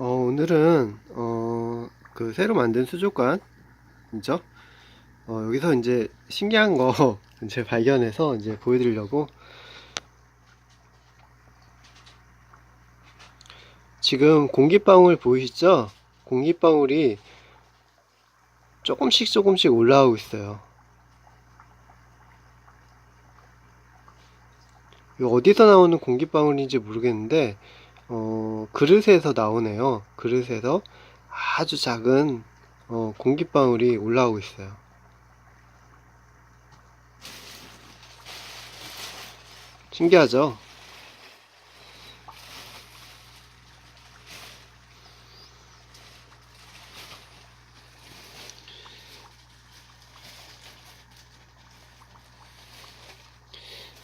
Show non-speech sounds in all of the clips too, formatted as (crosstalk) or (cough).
어, 오늘은 어, 그 새로 만든 수족관이죠. 어, 여기서 이제 신기한 거 (laughs) 이제 발견해서 이제 보여드리려고 지금 공기방울 보이시죠? 공기방울이 조금씩 조금씩 올라오고 있어요. 이거 어디서 나오는 공기방울인지 모르겠는데 어, 그릇에서 나오네요. 그릇에서 아주 작은 어, 공기방울이 올라오고 있어요. 신기하죠?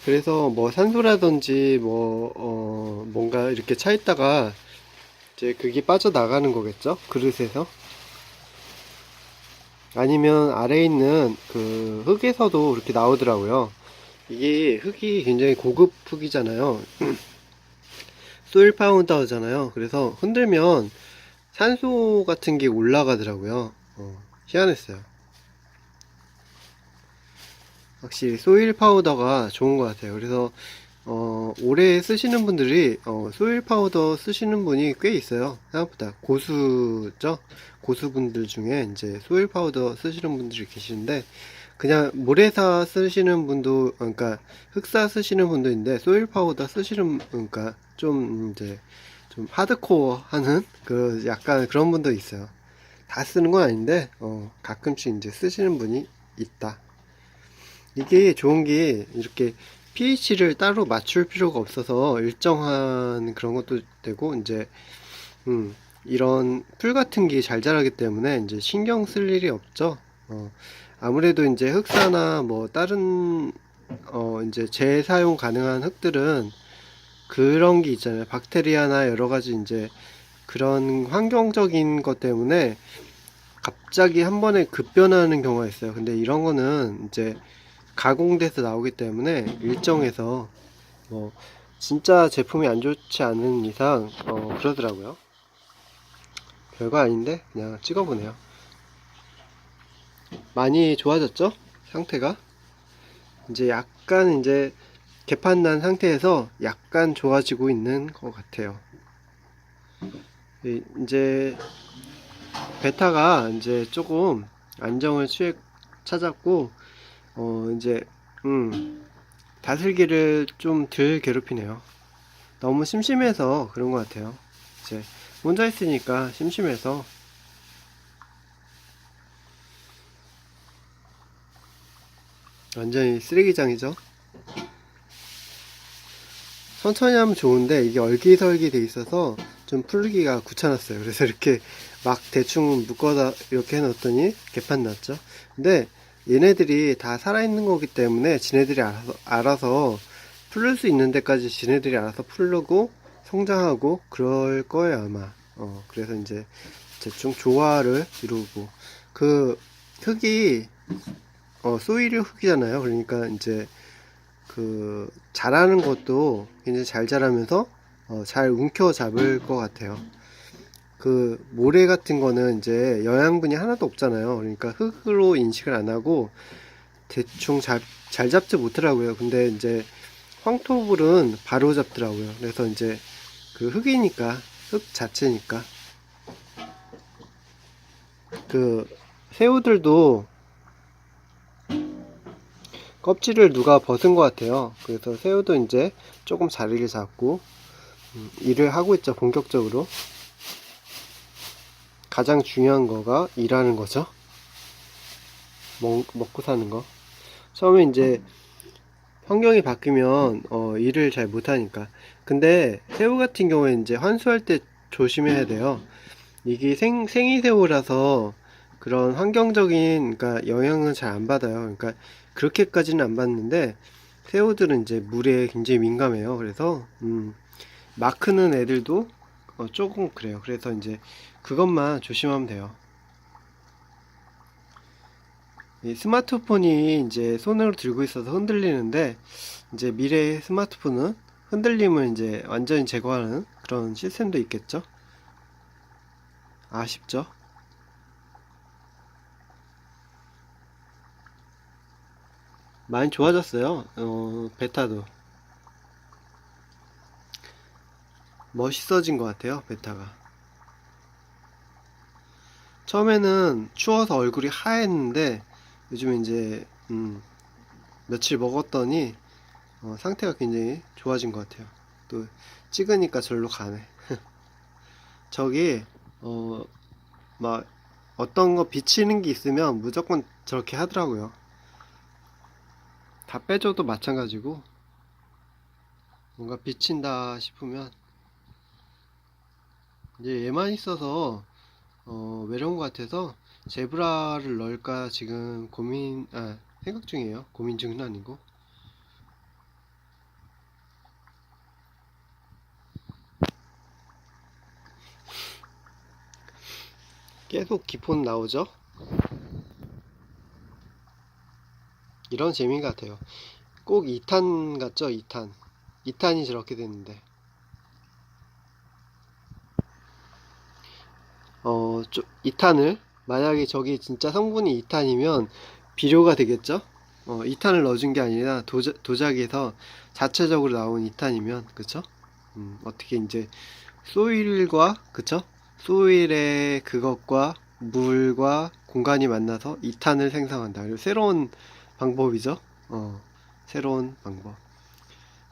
그래서 뭐 산소라든지 뭐, 어, 뭔가 이렇게 차 있다가 이제 그게 빠져나가는 거겠죠? 그릇에서. 아니면 아래에 있는 그 흙에서도 이렇게 나오더라고요. 이게 흙이 굉장히 고급 흙이잖아요. (clears throat) 소일 파운더잖아요. 그래서 흔들면 산소 같은 게 올라가더라고요. 어, 희한했어요. 확실히 소일 파우더가 좋은 것 같아요. 그래서 어, 오래 쓰시는 분들이 어, 소일 파우더 쓰시는 분이 꽤 있어요. 생각보다 고수죠. 고수분들 중에 이제 소일 파우더 쓰시는 분들이 계시는데 그냥 모래사 쓰시는 분도 그러니까 흑사 쓰시는 분도 있는데 소일 파우더 쓰시는 그러니까 좀 이제 좀 하드코어 하는 그 약간 그런 분도 있어요. 다 쓰는 건 아닌데 어, 가끔씩 이제 쓰시는 분이 있다. 이게 좋은 게 이렇게 pH를 따로 맞출 필요가 없어서 일정한 그런 것도 되고 이제 음 이런 풀 같은 게 잘 자라기 때문에 이제 신경 쓸 일이 없죠. 어 아무래도 이제 흑사나 뭐 다른 어 이제 재사용 가능한 흙들은 그런 게 있잖아요. 박테리아나 여러 가지 이제 그런 환경적인 것 때문에 갑자기 한 번에 급변하는 경우가 있어요. 근데 이런 거는 이제 가공돼서 나오기 때문에 일정해서 뭐 진짜 제품이 안 좋지 않은 이상 어 그러더라고요. 별거 아닌데 그냥 찍어보네요. 많이 좋아졌죠? 상태가 이제 약간 이제 개판 난 상태에서 약간 좋아지고 있는 것 같아요. 이- 이제 베타가 이제 조금 안정을 취해 찾았고 어 이제 음 다슬기를 좀 덜 괴롭히네요. 너무 심심해서 그런 것 같아요. 이제 혼자 있으니까 심심해서 완전히 쓰레기장이죠. 천천히 하면 좋은데 이게 얼기설기 돼 있어서 좀 풀기가 귀찮았어요. 그래서 이렇게 막 대충 묶어다 이렇게 해놨더니 개판 났죠. 근데 얘네들이 다 살아있는 거기 때문에 지네들이 알아서, 알아서 풀릴 수 있는 데까지 지네들이 알아서 풀르고 성장하고 그럴 거예요 아마. 어 그래서 이제 대충 조화를 이루고 그 흙이 어 소일 흙이잖아요. 그러니까 이제 그 자라는 것도 굉장히 잘 자라면서 어, 잘 움켜 잡을 것 같아요. 그 모래 같은 거는 이제 영양분이 하나도 없잖아요. 그러니까 흙으로 인식을 안 하고 대충 잘, 잘 잡지 못하더라고요. 근데 이제 황토불은 바로 잡더라고요. 그래서 이제 그 흙이니까 흙 자체니까 그 새우들도 껍질을 누가 벗은 것 같아요. 그래서 새우도 이제 조금 자리를 잡고 음, 일을 하고 있죠. 본격적으로. 가장 중요한 거가 일하는 거죠. 먹, 먹고 사는 거. 처음에 이제 환경이 바뀌면 어, 일을 잘 못하니까. 근데 새우 같은 경우에 이제 환수할 때 조심해야 돼요. 이게 생, 생이새우라서 그런 환경적인 그러니까 영향을 잘안 받아요. 그러니까 그렇게까지는 안 받는데 새우들은 이제 물에 굉장히 민감해요. 그래서 음, 막 크는 애들도 어, 조금 그래요. 그래서 이제 그것만 조심하면 돼요. 이 스마트폰이 이제 손으로 들고 있어서 흔들리는데 이제 미래의 스마트폰은 흔들림을 이제 완전히 제거하는 그런 시스템도 있겠죠. 아쉽죠? 많이 좋아졌어요. 어, 베타도. 멋있어진 것 같아요, 베타가. 처음에는 추워서 얼굴이 하했는데, 요즘 이제, 음, 며칠 먹었더니, 어, 상태가 굉장히 좋아진 것 같아요. 또, 찍으니까 절로 가네. (laughs) 저기, 어, 막, 어떤 거 비치는 게 있으면 무조건 저렇게 하더라고요. 다 빼줘도 마찬가지고 뭔가 비친다 싶으면 이제 얘만 있어서 어, 외로운 것 같아서 제브라를 넣을까 지금 고민 아 생각 중이에요 고민 중은 아니고 계속 기폰 나오죠 이런 재미 같아요. 꼭 2탄 같죠? 2탄. 2탄이 저렇게 됐는데. 어, 2탄을, 만약에 저기 진짜 성분이 2탄이면 비료가 되겠죠? 어, 2탄을 넣어준 게 아니라 도자, 도자기에서 자체적으로 나온 2탄이면, 그쵸? 음, 어떻게 이제, 소일과, 그쵸? 소일의 그것과 물과 공간이 만나서 2탄을 생성한다. 새로운 방법이죠. 어, 새로운 방법.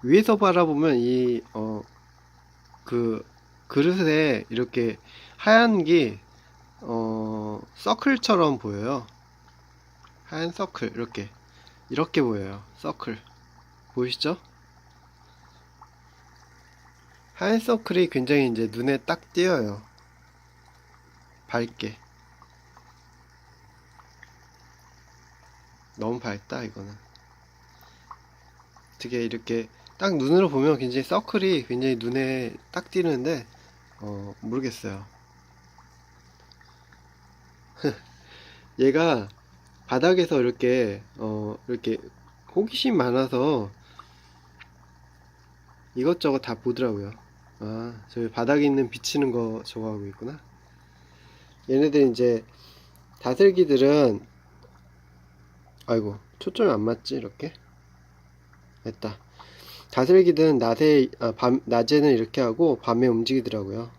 위에서 바라보면 이, 어, 그, 그릇에 이렇게 하얀 게, 어, 서클처럼 보여요. 하얀 서클, 이렇게. 이렇게 보여요. 서클. 보이시죠? 하얀 서클이 굉장히 이제 눈에 딱 띄어요. 밝게. 너무 밝다 이거는 어떻게 이렇게 딱 눈으로 보면 굉장히 서클이 굉장히 눈에 딱 띄는데 어 모르겠어요 (laughs) 얘가 바닥에서 이렇게 어 이렇게 호기심 많아서 이것저것 다 보더라고요. 아 저기 바닥에 있는 비치는 거 저거 하고 있구나. 얘네들 이제 다슬기들은 아이고 초점이 안 맞지 이렇게? 됐다. 다슬기들은 낮에 아, 밤 낮에는 이렇게 하고 밤에 움직이더라고요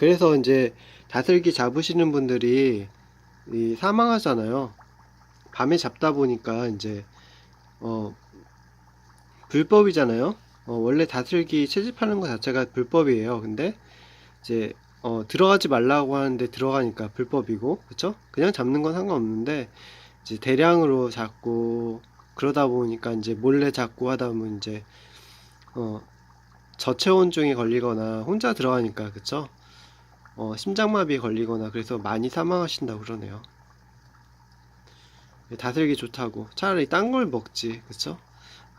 그래서 이제 다슬기 잡으시는 분들이 이 사망하잖아요. 밤에 잡다 보니까 이제 어 불법이잖아요. 어, 원래 다슬기 채집하는 것 자체가 불법이에요. 근데 이제 어, 들어가지 말라고 하는데 들어가니까 불법이고 그쵸? 그냥 잡는 건 상관없는데 이제 대량으로 잡고 그러다 보니까 이제 몰래 잡고 하다 보면 이제 어 저체온증에 걸리거나 혼자 들어가니까 그쵸? 어 심장마비에 걸리거나 그래서 많이 사망하신다고 그러네요. 다슬기 좋다고 차라리 딴 걸 먹지 그쵸?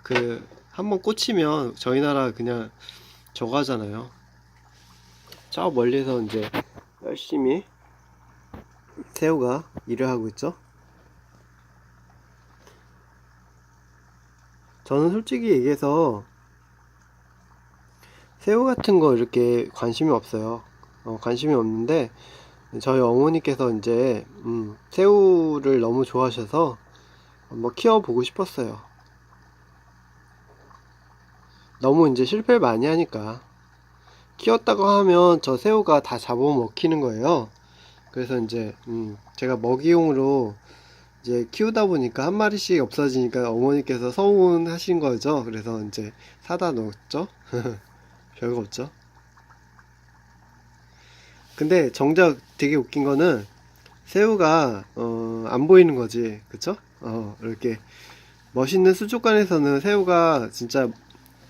그 한번 꽂히면 저희 나라 그냥 저거 하잖아요. 저 멀리서 이제 열심히 새우가 일을 하고 있죠. 저는 솔직히 얘기해서 새우 같은 거 이렇게 관심이 없어요. 어, 관심이 없는데 저희 어머니께서 이제 음, 새우를 너무 좋아하셔서 한번 키워보고 싶었어요. 너무 이제 실패를 많이 하니까 키웠다고 하면 저 새우가 다 잡아먹히는 거예요. 그래서 이제 음, 제가 먹이용으로 이제 키우다 보니까 한 마리씩 없어지니까 어머니께서 서운하신 거죠. 그래서 이제 사다 놓았죠. (laughs) 별거 없죠. 근데 정작 되게 웃긴 거는 새우가 어, 안 보이는 거지, 그쵸? 어, 이렇게 멋있는 수족관에서는 새우가 진짜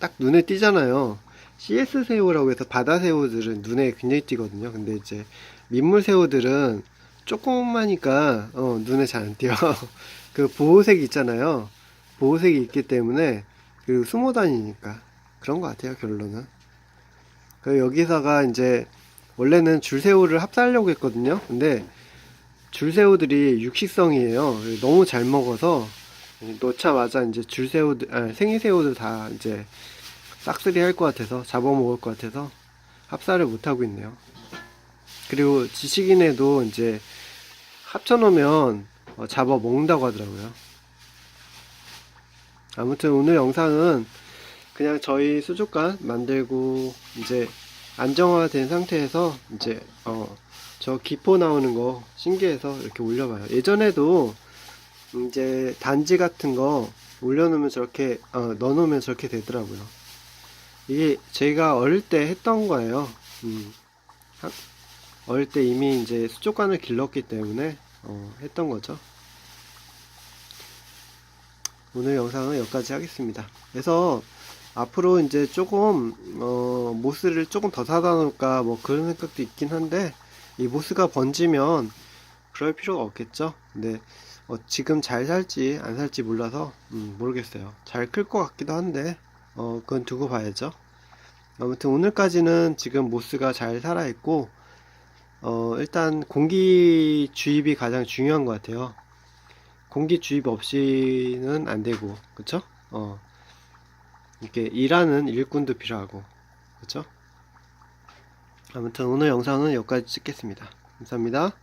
딱 눈에 띄잖아요. CS 새우라고 해서 바다 새우들은 눈에 굉장히 띄거든요. 근데 이제 민물 새우들은 조그마니까 어, 눈에 잘 안 띄어. (laughs) 그 보호색 있잖아요. 보호색이 있기 때문에 그 숨어 다니니까 그런 것 같아요. 결론은. 그 여기서가 이제 원래는 줄새우를 합사하려고 했거든요. 근데 줄새우들이 육식성이에요. 너무 잘 먹어서 놓자마자 이제 줄새우들, 아, 생이새우들 다 이제 싹쓸이 할 것 같아서 잡아먹을 것 같아서 합사를 못 하고 있네요. 그리고 지식인에도 이제 합쳐놓으면 어, 잡아 먹는다고 하더라고요. 아무튼 오늘 영상은 그냥 저희 수족관 만들고 이제 안정화된 상태에서 이제 어 저 기포 나오는 거 신기해서 이렇게 올려봐요. 예전에도 이제 단지 같은 거 올려놓으면 저렇게 어, 넣어놓으면 저렇게 되더라고요. 이게 제가 어릴 때 했던 거예요. 음, 하- 어릴 때 이미 이제 수족관을 길렀기 때문에 어, 했던 거죠. 오늘 영상은 여기까지 하겠습니다. 그래서 앞으로 이제 조금 어, 모스를 조금 더 사다 놓을까 뭐 그런 생각도 있긴 한데 이 모스가 번지면 그럴 필요가 없겠죠. 근데 어, 지금 잘 살지 안 살지 몰라서 음, 모르겠어요. 잘 클 것 같기도 한데 어, 그건 두고 봐야죠. 아무튼 오늘까지는 지금 모스가 잘 살아 있고 어, 일단 공기 주입이 가장 중요한 것 같아요. 공기 주입 없이는 안 되고, 그쵸? 어, 이렇게 일하는 일꾼도 필요하고, 그쵸? 아무튼 오늘 영상은 여기까지 찍겠습니다. 감사합니다.